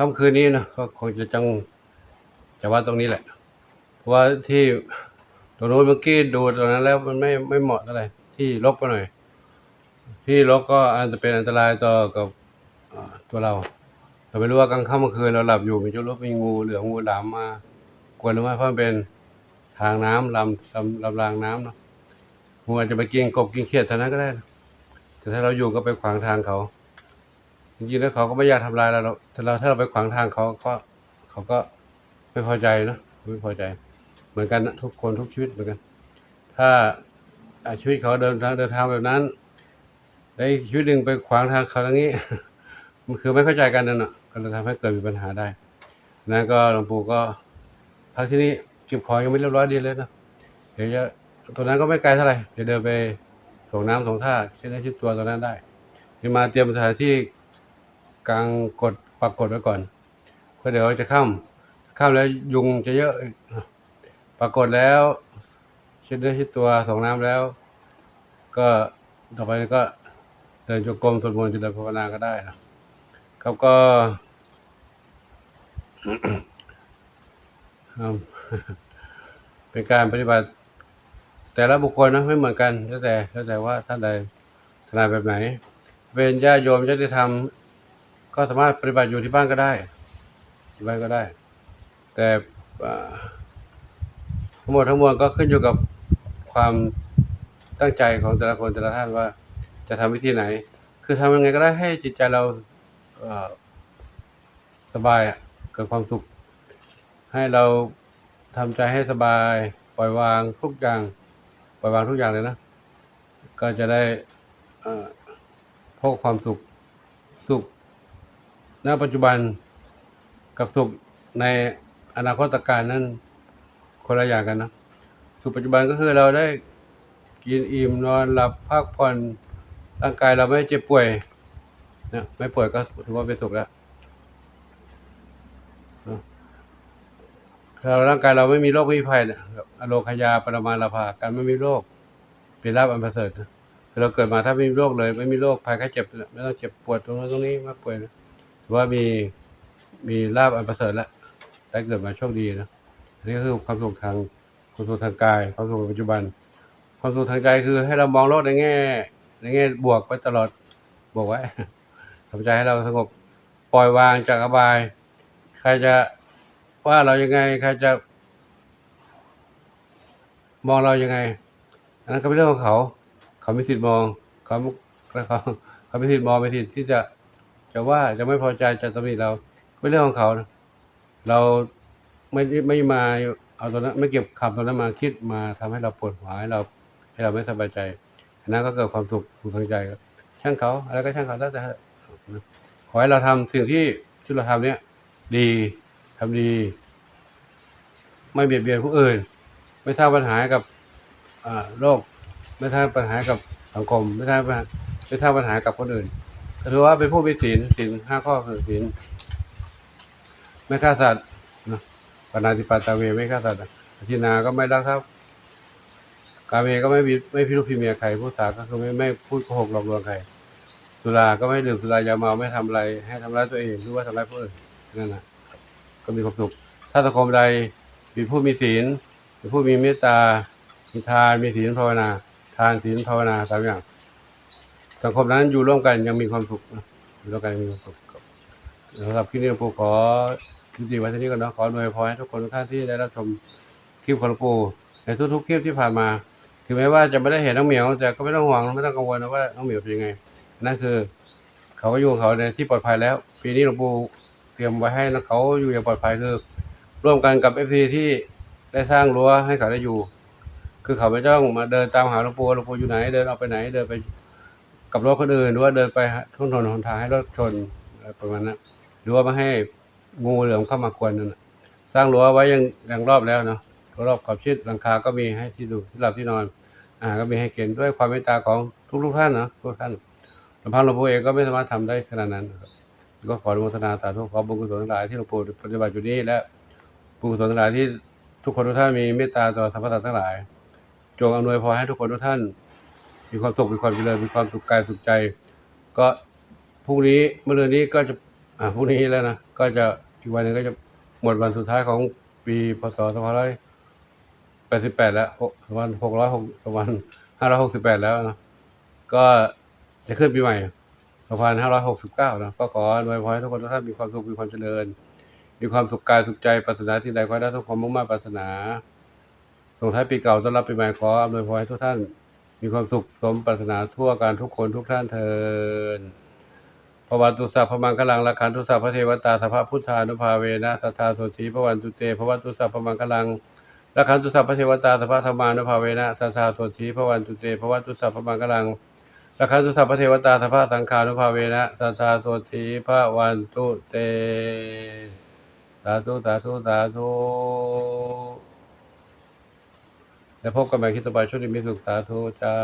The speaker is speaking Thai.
ค่ำคืนนี้นะก็คงจะจังจะว่าตรงนี้แหละ เพราะว่าที่ตรงโน้นเมื่อกี้ดูตรงนั้นแล้วมันไม่ไม่เหมาะเท่าไหร่ที่รกไปหน่อย ที่รกก็อาจจะเป็นอันตรายต่อกับตัวเราเราไม่รู้ว่ากลางค่ำกลางคืนเราหลับอยู่มีจะรู้มีงูเหลือมงูหลามมากวนหรือไม่เพราะเป็นทางน้ำลำลำลำรางน้ำเนาะงูอาจจะไปกินกบกินเขียดเท่านั้นก็ได้นะแต่ถ้าเราอยู่ก็ไปขวางทางเขา จริงๆแล้วเขาก็ไม่อยากทำลายเราหรอกแต่เราถ้าเราไปขวางทางเขาก็เขาก็ไม่พอใจนะไม่พอใจ เหมือนกันนะทุกคนทุกชีวิตเหมือนกัน ถ้าชีวิตเขาเดินทางเดินทางแบบนั้นแล้ชีวิตหนึ่งไปขวางทางเขาอย่างนี้ มันคือไม่เข้าใจกันนั่นน่ะก็เลยทำให้เกิดมีปัญหาได้นั้นก็หลวงปู่ก็พักที่นี่เก็บของยังไม่เรียบร้อยดีเลยนะเดี๋ยวจะตรงนั้นก็ไม่ไกลเท่าไหร่เดี๋ยวเดินไปส่งน้ำส่งท่าเช่นได้ชิดตัวตรงนั้นได้เดี๋ยวมาเตรียมสถานที่ กลางกดปรากฏไว้ก่อนเพราะเดี๋ยวจะข้ามข้ามแล้วยุงจะเยอะปรากฏแล้วเชิดเนื้อชิดตัวส่งน้ำแล้ว ก็ต่อไปก็เดินจงกรมสวดมนต์เจริญภาวนาก็ได้นะครับก็เป็นการปฏิบัติ แต่ละบุคคลนะไม่เหมือนกันแล้วแต่แล้วแต่ว่าท่านใดถนัดแบบไหน เป็นญาโยมญาติธรรม ก็สามารถปฏิบัติอยู่ที่บ้านก็ได้ที่บ้านก็ได้ แต่ทั้งหมดทั้งมวลก็ขึ้นอยู่กับความตั้งใจของแต่ละคนแต่ละท่านว่าจะทำวิธีไหน คือทำยังไงก็ได้ให้จิตใจเราสบายอะเกิดความสุข ให้เราทำใจให้สบาย ปล่อยวางทุกอย่าง ปล่อยวางทุกอย่างเลยนะ ก็จะได้พบความสุข สุข ณปัจจุบันกับสุขในอนาคตการนั้นคนละอย่างกันนะสุขปัจจุบันก็คือเราได้กินอิ่มนอนหลับพักผ่อนร่างกายเราไม่เจ็บป่วยนะไม่ป่วยก็ถือว่าเป็นสุขแล้วนะถ้าร่างกายเราไม่มีโรคไม่มีภัยอโลคยาปรมาลาภาการไม่มีโรคเป็นลาภอันประเสริฐนะเราเกิดมาถ้าไม่มีโรคเลย ไม่มีโรคภัยแค่เจ็บไม่ต้องเจ็บปวดตรงนั้นตรงนี้ไมาป่วยนะ ถือว่ามีมีลาบอันประเสริฐแล้วได้เกิดมาโชคดีนะอันนี้ก็คือความสุขทางความสุขทางกาย ความสุขปัจจุบัน ความสุขทางใจคือให้เรามองโลกในแง่ ในแง่บวกไว้ตลอดบวกไว้ทำใจให้เราสงบปล่อยวางจากอบาย ใครจะว่าเรายังไง ใครจะ มองเรายังไงอันนั้นก็เป็นเรื่องของเขา เขาไมีสิทธิ์มองเขาเขาเขาไมีสิทธิ์มองไมีสิทธิ์ที่จะ จะว่าจะไม่พอใจจะตำหนิเราเป็เรื่องของเขาเราไม่ไม่มาเอาตรงนั้นไม่เก็บคำตรงนั้นมาคิดมาทำให้เราปวดหัวให้เราให้เราไม่สบายใจนั้นก็เกิดความสุขทางใจครับช่างเขาอะไรก็ช่างเขาแล้วแต่ขอให้เราทำสิ่งที่ที่เราทำเนี้ยดีทำดี ไม่เบียดเบียนผู้อื่น ไม่สร้างปัญหากับอโลก ไม่สร้างปัญหากับสังคม ไม่สร้างปัญหาไม่สร้างปัญหากับคนอื่น ถือว่าเป็นผู้มีศีลศีลห้าข้อคือศีลไม่ฆ่าสัตว์นะปนาติปาตาเวไม่ฆ่าสัตว์อธินาก็ไม่รักทรัพย์กาเมก็ไม่ไม่พิรุพิเมียใครผู้สาก็คือไม่ไม่พูดโกหกหลอกลวงใครสุราก็ไม่ดื่มสุรายาเมาไม่ทำอะไร ให้ทำร้ายตัวเองหรือว่าทำร้ายผู้อื่นนั่นแหละก็มีความสุขถ้าสังคมใดมีผู้มีศีลมีผู้มีเมตตามีทานมีศีลภาวนา ทานศีลภาวนาสามอย่าง สังคมนั้นอยู่ร่วมกันยังมีความสุขนะอยู่ร่วมกันยังมีความสุขครับสำหรับคลิปนี้หลวงปู่ขอยุติไว้ที่นี้ก่อนนะขออวยพรให้ทุกคนทุกท่านที่ได้รับชมคลิปของหลวงปู่ในทุกๆคลิปที่ผ่านมาถึงแม้ว่าจะไม่ได้เห็นน้องเหมียวแต่ก็ไม่ต้องห่วงไม่ต้องกังวลนะว่าน้องเหมียวเป็นยังไงนั่นคือ เขาก็อยู่ของเขาในที่ปลอดภัยแล้ว ปีนี้หลวงปู่เตรียมไว้ให้นะเขาอยู่อย่างปลอดภัยคือ ร่วมกันกับเอฟซีที่ได้สร้างรั้วให้เขาได้อยู่ คือเขาไม่ต้องมาเดินตามหาหลวงปู่หลวงปู่อยู่ไหนเดินออกไปไหนเดินไป กับรถคนอื่นหรือว่าเดินไปทุ่งถนนหนทางให้รถชนอะไรประมาณนั้นหรือว่าไม่ให้งูเหลือมเข้ามากวนนั่นสร้างรั้วไว้ยังยังรอบแล้วเนาะรอบขอบชิดหลังคาก็มีให้ที่ดูที่หลับที่นอนอาหาก็มีให้เก็นด้วยความเมตตาของทุกทุกๆท่านเนาะทุกท่านลำพังหลวงปู่เองก็ไม่สามารถทำได้ขนาดนั้นก็ขออนุโมทนาสาธุขอบุญกุศลทั้งหลายที่หลวงปู่ปฏิบัติอยู่นี้และบุญกุศลทั้งหลายที่ทุกคนทุกท่านมีเมตตาต่อสรรพสัตว์ทั้งหลาย จงอำนวยพรให้ทุกคนทุกท่าน มีความสุขมีความเจริญมีความสุขกายสุขใจ ก็พรุ่งนี้เมื่อเรือนี้ก็จะอ่าพรุ่งนี้แล้วนะก็จะอีกวันหนึ่งก็จะหมดวันสุดท้ายของปีพศสองพันร้อยแปดสิบแปดแล้วหกสองพันหกร้อยหกสองพันห้าร้อยหกสิบแปดแล้วนะก็จะขึ้นปีใหม่สองพันห้าร้อยหกสิบเก้านะก็ขออวยพรให้ทุกคนทุกท่านมีความสุขมีความเจริญ มีความสุขกายสุขใจปรารถนาที่ใดขอให้ได้ทุกความมุ่งมั่นปรารถนาส่งท้ายปีเก่าต้อนรับปีใหม่ขออวยพรให้ทุกท่าน มีความสุขสมปรารถนาทั่วกันทุกคนทุกท่านเทินพระวันตุสัพพมังคลังละคันตุสัพพะเทวตาสัพพะพุทธานุภาเวนะสัทธาโสธีพระวันตุเตพระวันตุสัพพมังคลังละคันตุสัพพะเทวตาสัพพธรรมานุภาเวนะสัทธาโสธีพระวันตุเตพระวันตุสัพพมังคลังละคันตุสัพพะเทวตาสัพพสังฆานุภาเวนะสัทธาโสธีพระวันตุเตสาธุสาธุสาธุ แล้วพบกันใหม่คลิปต่อไปช่วงนี้มีสุขสาธุเจ้า